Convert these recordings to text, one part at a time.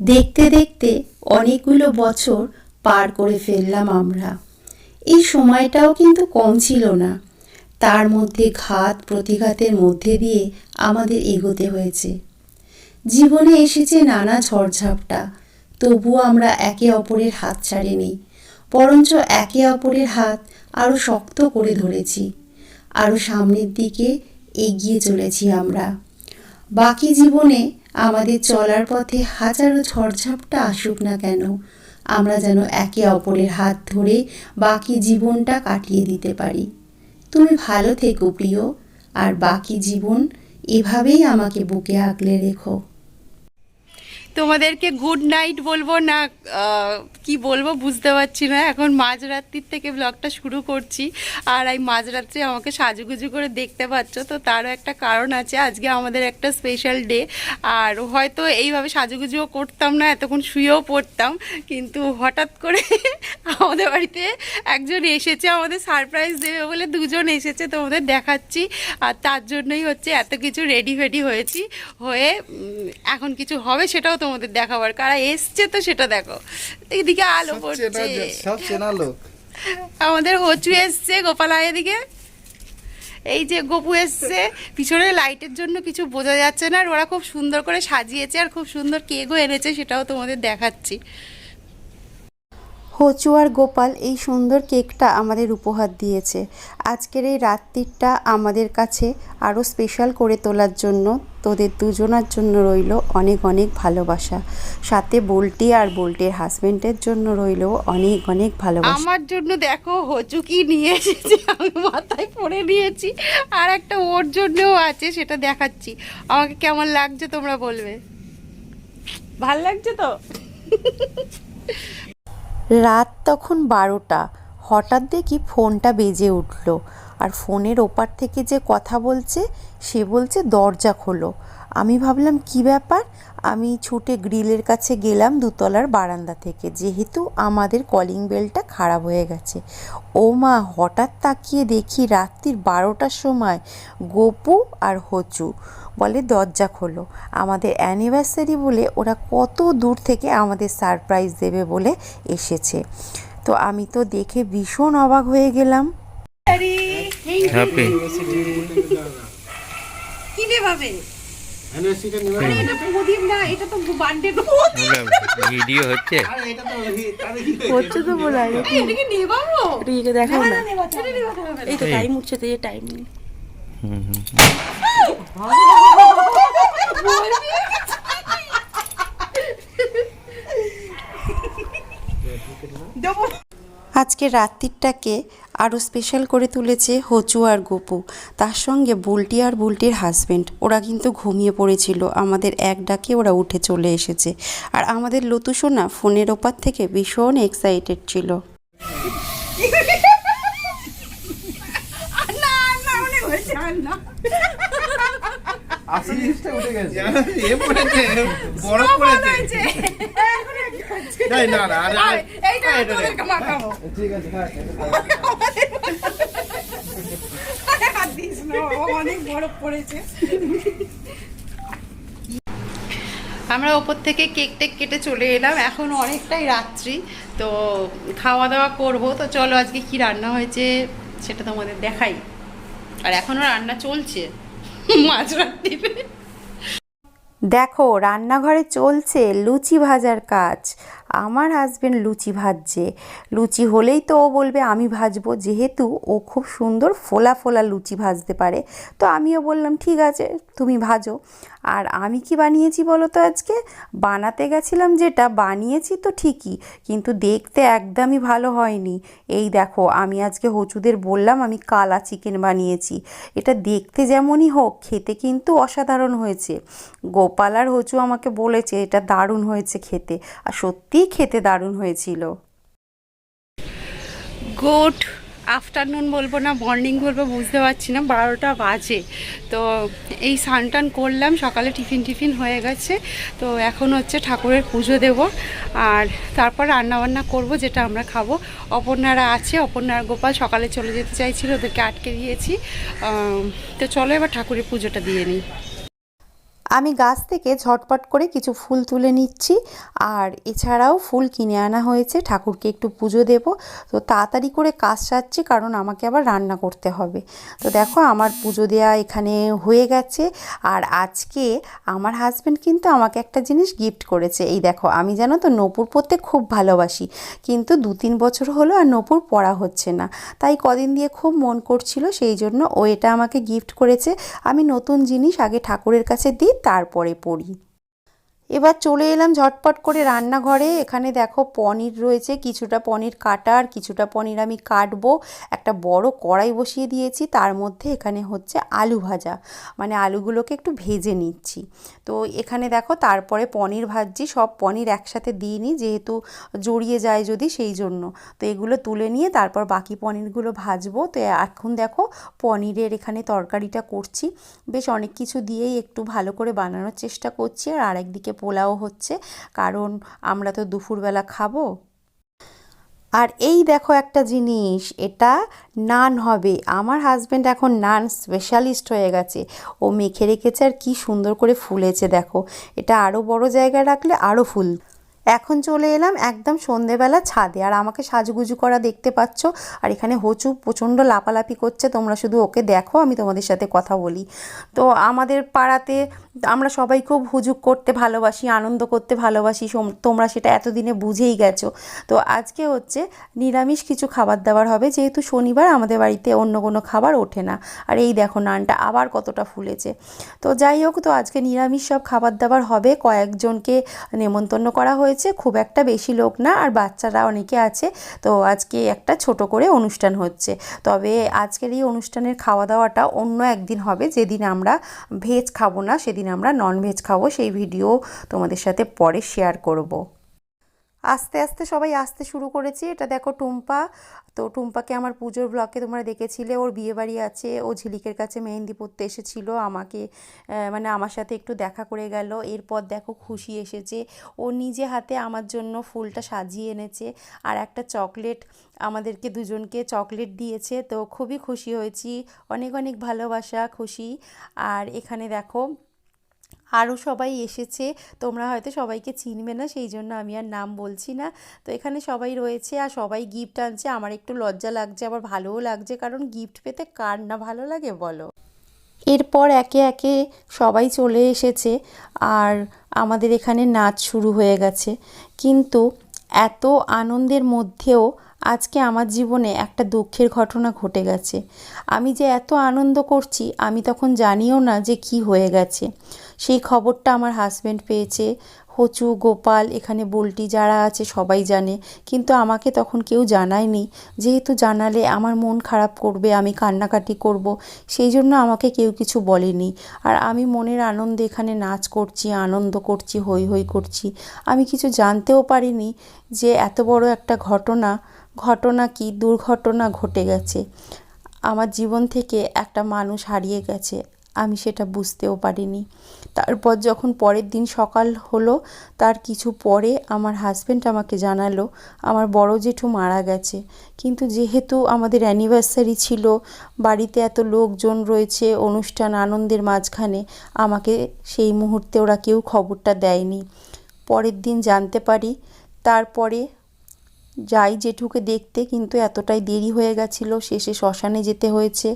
দেখতে দেখতে অনেকগুলো বছর পার করে ফেললাম আমরা। এই সময়টাও কিন্তু কম ছিল না। তার মধ্যে ঘাত প্রতিঘাতের মধ্যে দিয়ে আমাদের এগোতে হয়েছে। জীবনে এসেছে নানা ঝড়ঝাপটা, তবুও আমরা একে অপরের হাত ছাড়িনি, বরঞ্চ একে অপরের হাত আরও শক্ত করে ধরেছি আরও সামনের দিকে এগিয়ে চলেছি আমরা। বাকি জীবনে আমাদের চলার পথে হাজারো ঝড়ঝাপটা আসুক না কেন, আমরা যেন একে অপরের হাত ধরে বাকি জীবনটা কাটিয়ে দিতে পারি। তুমি ভালো থেকো প্রিয়, আর বাকি জীবন এভাবেই আমাকে বুকে আঁকলে রেখো। তোমাদেরকে গুড নাইট বলব না কি বলব বুঝতে পারছি না। এখন মাঝরাত্রির থেকে ব্লগটা শুরু করছি। আর এই মাঝরাত্রে আমাকে সাজুগুজু করে দেখতে পাচ্ছ, তো তারও একটা কারণ আছে। আজকে আমাদের একটা স্পেশাল ডে আর হয়তো এইভাবে সাজুগুজুও করতাম না, এতক্ষণ শুয়েও পড়তাম। কিন্তু হঠাৎ করে আমাদের বাড়িতে একজন এসেছে, আমাদের সারপ্রাইজ দেবে বলে দুজন এসেছে তোমাদের দেখাচ্ছি। আর তার জন্যই হচ্ছে এত কিছু রেডি ফেডি হয়েছি, হয়ে এখন কিছু হবে সেটাও তোমাদের দেখাবার কারা এসছে তো সেটা দেখো। এদিকে আলো পড়ছে। চেনা সব চেনা লোক। আমাদের হচু এসছে গোপাল এদিকে। এই যে গপু এসছে পিছনে লাইটের জন্য কিছু বোঝা যাচ্ছে না আর ওরা খুব সুন্দর করে সাজিয়েছে আর খুব সুন্দর কেকও এনেছে সেটাও তোমাদের দেখাচ্ছি। হচু আর গোপাল এই সুন্দর কেকটা আমাদের উপহার দিয়েছে। আজকের এই রাত্রিটা আমাদের কাছে আরও স্পেশাল করে তোলার জন্য তোদের দুজনার জন্য রইল অনেক অনেক ভালোবাসা। সাথে বল্টি আর বল্টির হাজবেন্ডের জন্য রইল অনেক অনেক ভালোবাসা। আমার জন্য দেখো হচু কি নিয়ে এসেছে আমি মাথায় পরে নিয়েছি আর একটা ওর জন্যও আছে সেটা দেখাচ্ছি। আমাকে কেমন লাগছে তোমরা বলবে? ভালো লাগছে তো? রাত তখন বারোটা। হঠাৎ দেখি ফোনটা বেজে উঠল। আর ফোনের ওপার থেকে যে কথা বলছে, সে বলছে দরজা খোলো। আমি ভাবলাম কি ব্যাপার? আমি ছুটে গ্রিলের কাছে গেলাম দুতলার বারান্দা থেকে। যেহেতু আমাদের কলিং বেলটা খারাপ হয়ে গেছে। ও মা হঠাৎ তাকিয়ে দেখি রাত্রির বারোটার সময় গোপু আর হচু বলে দরজা খোলো। আমাদের অ্যানিভার্সারি বলে ওরা কত দূর থেকে আমাদের সারপ্রাইজ দেবে বলে এসেছে। তো আমি তো দেখে ভীষণ অবাক হয়ে গেলাম। হ্যাপি কিনে ভিডিও হচ্ছে। তো হি- তাহলে হচ্ছে তো বলা এটাকে নিয়ে পাবো এটাকে দেখাও না এই তো টাইম উঠছে তো টাইম নেই হুম হুম আজকে রাত্রিটাকে আরও স্পেশাল করে তুলেছে হচু আর গোপু। তার সঙ্গে বুলটি আর বুলটির হাজবেন্ড ওরা কিন্তু ঘুমিয়ে পড়েছিল। আমাদের এক ডাকে ওরা উঠে চলে এসেছে। আর আমাদের লতু সোনা ফোনের ওপার থেকে ভীষণ এক্সাইটেড ছিল। উঠে গেছে। না না এইটা আমি তোদেরকে মাখাবো ঠিক আছে হ্যাঁ হাত দিস না অনেক বরফ পড়েছে। আমরা ওপর থেকে কেক টেক কেটে চলে এলাম এখন অনেকটাই রাত্রি তো খাওয়া দাওয়া করব তো চলো আজকে কি রান্না হয়েছে সেটা তোমাদের দেখাই। আর এখনও রান্না চলছে মাঝরাত্রিতে দেখো রান্নাঘরে চলছে লুচি ভাজার কাজ। আমার হাজবেন্ড লুচি ভাজছে। লুচি হলেই তো ও বলবে, আমি ভাজবো। যেহেতু ও খুব সুন্দর ফোলা ফোলা লুচি ভাজতে পারে। তো আমিও বললাম, ঠিক আছে, তুমি ভাজো। আর আমি কি বানিয়েছি বলো তো আজকে? বানাতে গেছিলাম যেটা, বানিয়েছি তো ঠিকই, কিন্তু দেখতে একদমই ভালো হয়নি। এই দেখো, আমি আজকে হচুদের বললাম, আমি কালা চিকেন বানিয়েছি। এটা দেখতে যেমনই হোক, খেতে কিন্তু অসাধারণ হয়েছে। গোপাল আর হচু আমাকে বলেছে, এটা দারুণ হয়েছে খেতে। আর সত্যিই খেতে দারুণ হয়েছিল। গুড আফটারনুন বলব না, মর্নিং বলব, বুঝতে পারছি না, বারোটা বাজে। তো এই স্নান টান করলাম, সকালে টিফিন টিফিন হয়ে গেছে। তো এখন হচ্ছে ঠাকুরের পুজো দেব, আর তারপর রান্নাবান্না করব, যেটা আমরা খাব। অপর্ণারা আছে অপর্ণা আর গোপাল সকালে চলে যেতে চাইছিল, ওদেরকে আটকে দিয়েছি। তো চলো এবার ঠাকুরের পুজোটা দিয়ে নিই। আমি গাছ থেকে ঝটপট করে কিছু ফুল তুলে নিচ্ছি। আর এছাড়াও ফুল কিনে আনা হয়েছে। ঠাকুরকে একটু পুজো দেব। তো তাড়াতাড়ি করে কাজ সারছি, কারণ আমাকে আবার রান্না করতে হবে। তো দেখো, আমার পুজো দেওয়া এখানে হয়ে গেছে। আর আজকে আমার হাজব্যান্ড কিন্তু আমাকে একটা জিনিস গিফট করেছে। এই দেখো, আমি জানো তো নপুর পরতে খুব ভালোবাসি। কিন্তু দু তিন বছর হলো আর নপুর পরা হচ্ছে না। তাই কদিন দিয়ে খুব মন করছিল, সেই জন্য ও এটা আমাকে গিফট করেছে। আমি নতুন জিনিস আগে ঠাকুরের কাছে দিই তারপরে পরি এবার চলে এলাম ঝটপট করে রান্নাঘরে। এখানে দেখো পনির রয়েছে, কিছুটা পনির কাটা আর কিছুটা পনির আমি কাটবো। একটা বড় কড়াই বসিয়ে দিয়েছি, তার মধ্যে এখানে হচ্ছে আলু ভাজা। মানে আলুগুলোকে একটু ভেজে নিচ্ছি। তো এখানে দেখো তারপরে পনির ভাজছি, সব পনির একসাথে দিইনি যেহেতু জড়িয়ে যায় যদি সেই জন্য। তো এগুলো তুলে নিয়ে তারপর বাকি পনিরগুলো ভাজবো। তো এখন দেখো পনিরের এখানে তরকারিটা করছি। বেশ অনেক কিছু দিয়েই একটু ভালো করে বানানোর চেষ্টা করছি আর আরেকদিকে পোলাও হচ্ছে, কারণ আমরা তো দুপুরবেলা খাব। আর এই দেখো একটা জিনিস, এটা নান হবে। আমার হাজব্যান্ড এখন নান স্পেশালিস্ট হয়ে গেছে। ও মেখে রেখেছে আর কি সুন্দর করে ফুলেছে, দেখো। এটা আরও বড় জায়গায় রাখলে আরও ফুল। এখন চলে এলাম একদম সন্ধেবেলা ছাদে। আর আমাকে সাজুগুজু করা দেখতে পাচ্ছ? আর এখানে হচু প্রচণ্ড লাপালাপি করছে, তোমরা শুধু ওকে দেখো, আমি তোমাদের সাথে কথা বলি। তো আমাদের পাড়াতে আমরা সবাই খুব হুজুক করতে ভালোবাসি, আনন্দ করতে ভালোবাসি তোমরা সেটা এতদিনে বুঝেই গেছো। তো আজকে হচ্ছে নিরামিষ কিছু খাবার দাবার হবে, যেহেতু শনিবার আমাদের বাড়িতে অন্য কোনো খাবার ওঠে না। আর এই দেখো নানটা আবার কতটা ফুলেছে। তো যাই হোক, তো আজকে নিরামিষ সব খাবার দাবার হবে। কয়েকজনকে নেমন্তন্ন করা হয়েছে, খুব একটা বেশি লোক না, আর বাচ্চারা অনেকে আছে। তো আজকে একটা ছোট করে অনুষ্ঠান হচ্ছে। তবে আজকের এই অনুষ্ঠানের খাওয়া দাওয়াটা অন্য একদিন হবে, যেদিন আমরা ভেজ খাব না, সেদিন আমরা নন ভেজ খাব, সেই ভিডিও তোমাদের সাথে পরে শেয়ার করব। আস্তে আস্তে সবাই আসতে শুরু করেছে। এটা দেখো টুম্পা। তো টুম্পাকে আমার পুজোর ব্লকে তোমরা দেখেছিলে। ওর বিয়েবাড়ি আছে। ও ঝিলিকের কাছে মেহেন্দি পরতে এসেছিল। আমাকে মানে আমার সাথে একটু দেখা করে গেল। এরপর দেখো খুশি এসেছে। ও নিজে হাতে আমার জন্য ফুলটা সাজিয়ে এনেছে। আর একটা চকলেট আমাদেরকে দুজনকে চকলেট দিয়েছে। তো খুবই খুশি হয়েছি। অনেক অনেক ভালোবাসা, খুশি। আর এখানে দেখো আরও সবাই এসেছে। তোমরা হয়তো সবাইকে চিনবে না, সেই জন্য আমি আর নাম বলছি না। তো এখানে সবাই রয়েছে আর সবাই গিফট আনছে। আমার একটু লজ্জা লাগছে, আবার ভালোও লাগছে। কারণ গিফট পেতে কার না ভালো লাগে বলো? এরপর একে একে সবাই চলে এসেছে আর আমাদের এখানে নাচ শুরু হয়ে গেছে। কিন্তু এত আনন্দের মধ্যেও আজকে আমার জীবনে একটা দুঃখের ঘটনা ঘটে গেছে। আমি যে এত আনন্দ করছি, আমি তখন জানিও না যে কি হয়ে গেছে। সেই খবরটা আমার হাজব্যান্ড পেয়েছে। হচু, গোপাল, এখানে বল্টি যারা আছে সবাই জানে। কিন্তু আমাকে তখন কেউ জানায়নি। যেহেতু জানালে আমার মন খারাপ করবে, আমি কান্নাকাটি করব, সেই জন্য আমাকে কেউ কিছু বলেনি। আর আমি মনের আনন্দে এখানে নাচ করছি, আনন্দ করছি হই হই করছি। আমি কিছু জানতেও পারিনি যে এত বড় একটা ঘটনা ঘটনা কি, দুর্ঘটনা ঘটে গেছে। আমার জীবন থেকে একটা মানুষ হারিয়ে গেছে। আমি সেটা বুঝতেও পারিনি। তারপর যখন পরের দিন সকাল হলো, তার কিছু পরে আমার হাজব্যান্ড আমাকে জানালো, আমার বড় জেঠু মারা গেছে। কিন্তু যেহেতু আমাদের অ্যানিভার্সারি ছিল, বাড়িতে এত লোকজন রয়েছে, অনুষ্ঠান আনন্দের মাঝখানে, আমাকে সেই মুহূর্তে ওরা কেউ খবরটা দেয়নি। পরের দিন জানতে পারি, তারপরে যাই জেঠুকে দেখতে, কিন্তু এতটাই দেরি হয়ে গেছিল, শেষে শ্মশানে যেতে হয়েছে।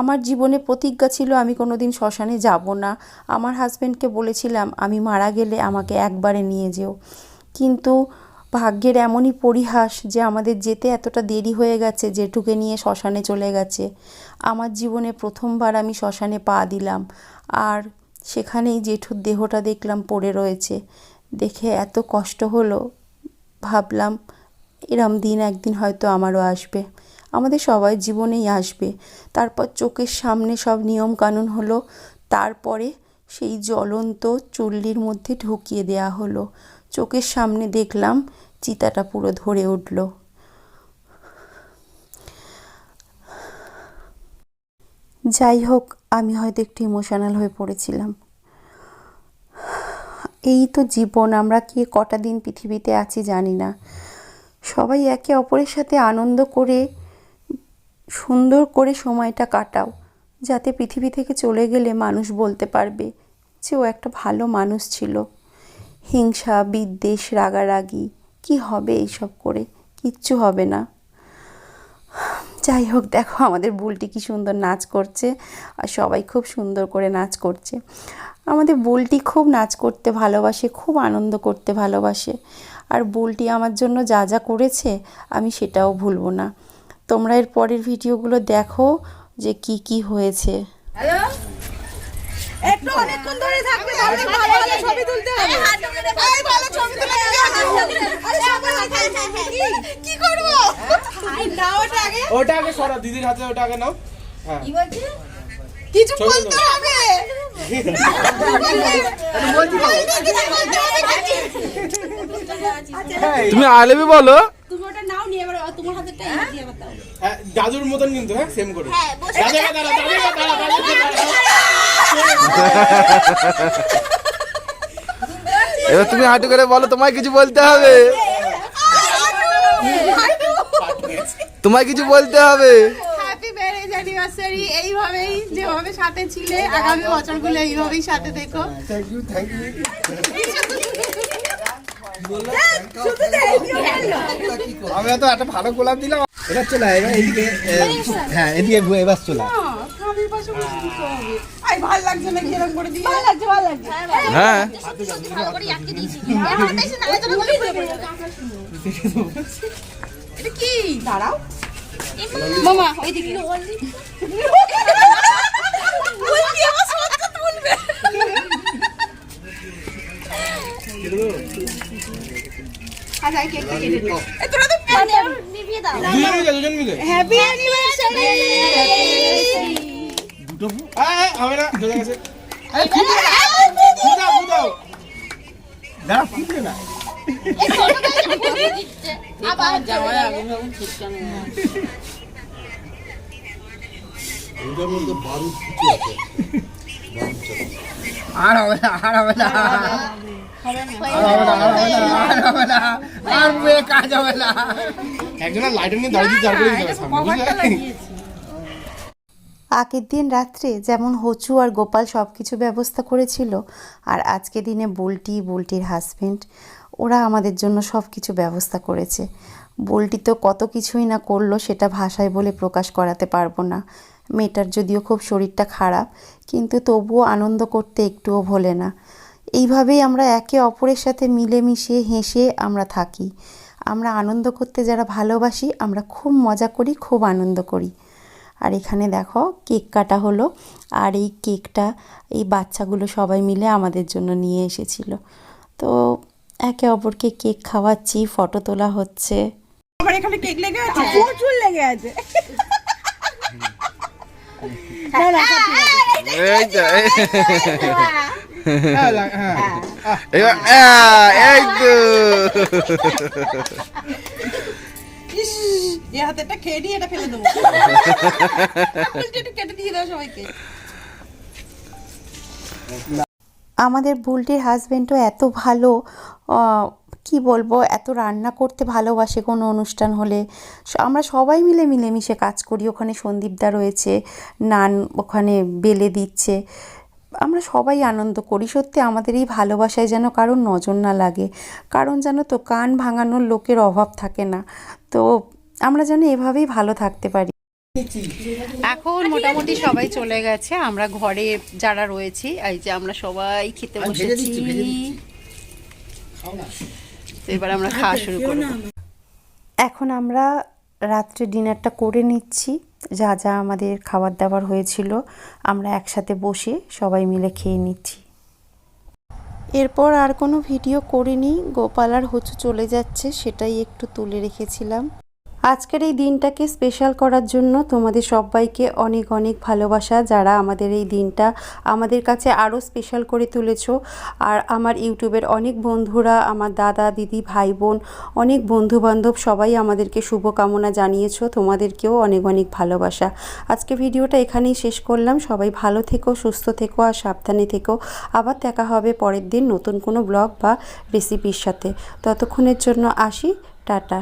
আমার জীবনে প্রতিজ্ঞা ছিল, আমি কোনো দিন শ্মশানে যাব না। আমার হাজব্যান্ডকে বলেছিলাম, আমি মারা গেলে আমাকে একবারে নিয়ে যেও। কিন্তু ভাগ্যের এমনই পরিহাস যে আমাদের যেতে এতটা দেরি হয়ে গেছে জেঠুকে নিয়ে শ্মশানে চলে গেছে। আমার জীবনে প্রথমবার আমি শ্মশানে পা দিলাম, আর সেখানেই জেঠুর দেহটা দেখলাম পড়ে রয়েছে। দেখে এত কষ্ট হলো, ভাবলাম এরম দিন একদিন হয়তো আমারও আসবে। আমাদের সবাই জীবনেই আসবে। তারপর চোখের সামনে সব নিয়ম কানুন হলো। তারপরে সেই জ্বলন্ত চুল্লির মধ্যে ঢুকিয়ে দেয়া হলো। চোখের সামনে দেখলাম চিতাটা পুরো ধরে উঠল। যাই হোক, আমি হয়তো একটু ইমোশনাল হয়ে পড়েছিলাম। এই তো জীবন, আমরা কে কটা দিন পৃথিবীতে আছি জানি না। সবাই একে অপরের সাথে আনন্দ করে, সুন্দর করে সময়টা কাটাও, যাতে পৃথিবী থেকে চলে গেলে মানুষ বলতে পারবে যে ও একটা ভালো মানুষ ছিল। হিংসা, বিদ্বেষ, রাগারাগি, কি হবে এইসব করে? কিচ্ছু হবে না। যাই হোক, দেখো আমাদের বুলটি কি সুন্দর নাচ করছে আর সবাই খুব সুন্দর করে নাচ করছে। আমাদের বুলটি খুব নাচ করতে ভালোবাসে, খুব আনন্দ করতে ভালোবাসে। আর বুলটি আমার জন্য যা যা করেছে, আমি সেটাও ভুলবো না। তোমরা এর পরের ভিডিওগুলো দেখো যে কি কি হয়েছে। একটু অনেকক্ষণ ধরে থাকবে তাহলে ভালো ভালো ছবি তুলতে হবে এই ভালো ছবি তুলে আরে সবাই হাতে কি কি করব না ওটা আগে ওটা আগে সরা দিদির হাতে ওটা আগে নাও হ্যাঁ কিছু ছবি বলতে হবে তুমি আলেবি বলো তুমি ওটা নাও নিয়ে এবার তোমার হাতেরটা এই দিয়ে বাতাও হ্যাঁ জাদুর মতন কিন্তু হ্যাঁ সেম করে দাঁড়া দাঁড়া দাঁড়া দাঁড়া এবার তুমি হাঁটু করে বলো তোমায় কিছু বলতে হবে। তোমায় কিছু বলতে হবে। হ্যাপি অ্যানিভার্সারি এইভাবেই যেভাবে সাথে ছিলে আগামী বছরগুলো এইভাবেই সাথে দেখো। থ্যাংক ইউ থ্যাংক ইউ আমরা তো একটা ভালো গোলাপ দিলাম। এবার চলে এবার এদিকে হ্যাঁ এদিকে এবার চলে আয়। পাশে বসে দিতে হবে আই ভালো লাগছে না কি এরকম করে দিয়ে? ভালো লাগছে ভালো লাগছে। হ্যাঁ এটা কি? দাঁড়াও। মামা ওইদিকে। বলছি আমার সত্যি তুলবে। আচ্ছা এই কেকটা কেটে দিও। এ তোরা তো দুজন মিলে। হ্যাপি অ্যানিভার্সারি হবে না চলে গেছে। দাঁড়া ফুটবে না আর হবে না আর হবে না। আর কাজ হবে না। একজনের লাইটার নিয়ে দাঁড়িয়ে দাঁড় করে দিতে হবে সামনে বুঝলে আগের দিন রাত্রে যেমন হচু আর গোপাল সব কিছু ব্যবস্থা করেছিল, আর আজকে দিনে বুলটি, বুলটির হাজবেন্ড ওরা আমাদের জন্য সব কিছু ব্যবস্থা করেছে। বুলটি তো কত কিছুই না করল সেটা ভাষায় বলে প্রকাশ করাতে পারব না। মেয়েটার যদিও খুব শরীরটা খারাপ, কিন্তু তবুও আনন্দ করতে একটুও ভোলে না। এইভাবেই আমরা একে অপরের সাথে মিলেমিশে হেসে আমরা থাকি। আমরা আনন্দ করতে যারা ভালোবাসি, আমরা খুব মজা করি, খুব আনন্দ করি। আর এখানে দেখো কেক কাটা হলো আর এই কেকটা এই বাচ্চাগুলো সবাই মিলে আমাদের জন্য নিয়ে এসেছিল তো একে অপরকে কেক খাওয়াচ্ছি ফটো তোলা হচ্ছে আমার এখানে কেক লেগে আছে প্রচুর লেগে আছে না না সব ঠিক আছে। এই তো এ হাতেরটা খেয়ে নিয়ে এটা ফেলে দেবো। একটু কেটে দিয়ে দাও সবাইকে। আমাদের বুলটির হাজবেন্ডও এত ভালো কি বলব এত রান্না করতে ভালোবাসে কোনো অনুষ্ঠান হলে। আমরা সবাই মিলে মিলেমিশে কাজ করি ওখানে সন্দীপদা রয়েছে নান ওখানে বেলে দিচ্ছে। আমরা সবাই আনন্দ করি সত্যি আমাদের এই ভালোবাসায় যেন কারোর নজর না লাগে। কারণ যেন তো কান ভাঙানোর লোকের অভাব থাকে না। তো আমরা যেন এভাবেই ভালো থাকতে পারি। এখন মোটামুটি সবাই চলে গেছে। আমরা ঘরে যারা রয়েছি এই যে আমরা সবাই খেতে বসেছি। এবার আমরা খাওয়া শুরু করব। এখন আমরা রাত্রে ডিনারটা করে নিচ্ছি। যা যা আমাদের খাবার দাবার হয়েছিল আমরা একসাথে বসে সবাই মিলে খেয়ে নিচ্ছি। এরপর আর কোনো ভিডিও করিনি। গোপাল আর হচু চলে যাচ্ছে সেটাই একটু তুলে রেখেছিলাম। আজকের এই দিনটাকে স্পেশাল করার জন্য তোমাদের সবাইকে অনেক অনেক ভালোবাসা যারা আমাদের এই দিনটা আমাদের কাছে আরও স্পেশাল করে তুলেছ। আর আমার ইউটিউবের অনেক বন্ধুরা, আমার দাদা, দিদি, ভাই, বোন, অনেক বন্ধু বান্ধব সবাই আমাদেরকে শুভকামনা জানিয়েছো। তোমাদেরকেও অনেক অনেক ভালোবাসা। আজকে ভিডিওটা এখানেই শেষ করলাম। সবাই ভালো থেকো, সুস্থ থেকো আর সাবধানে থেকো। আবার দেখা হবে পরের দিন নতুন কোনো ব্লগ বা রেসিপির সাথে। ততক্ষণের জন্য আসি। টাটা।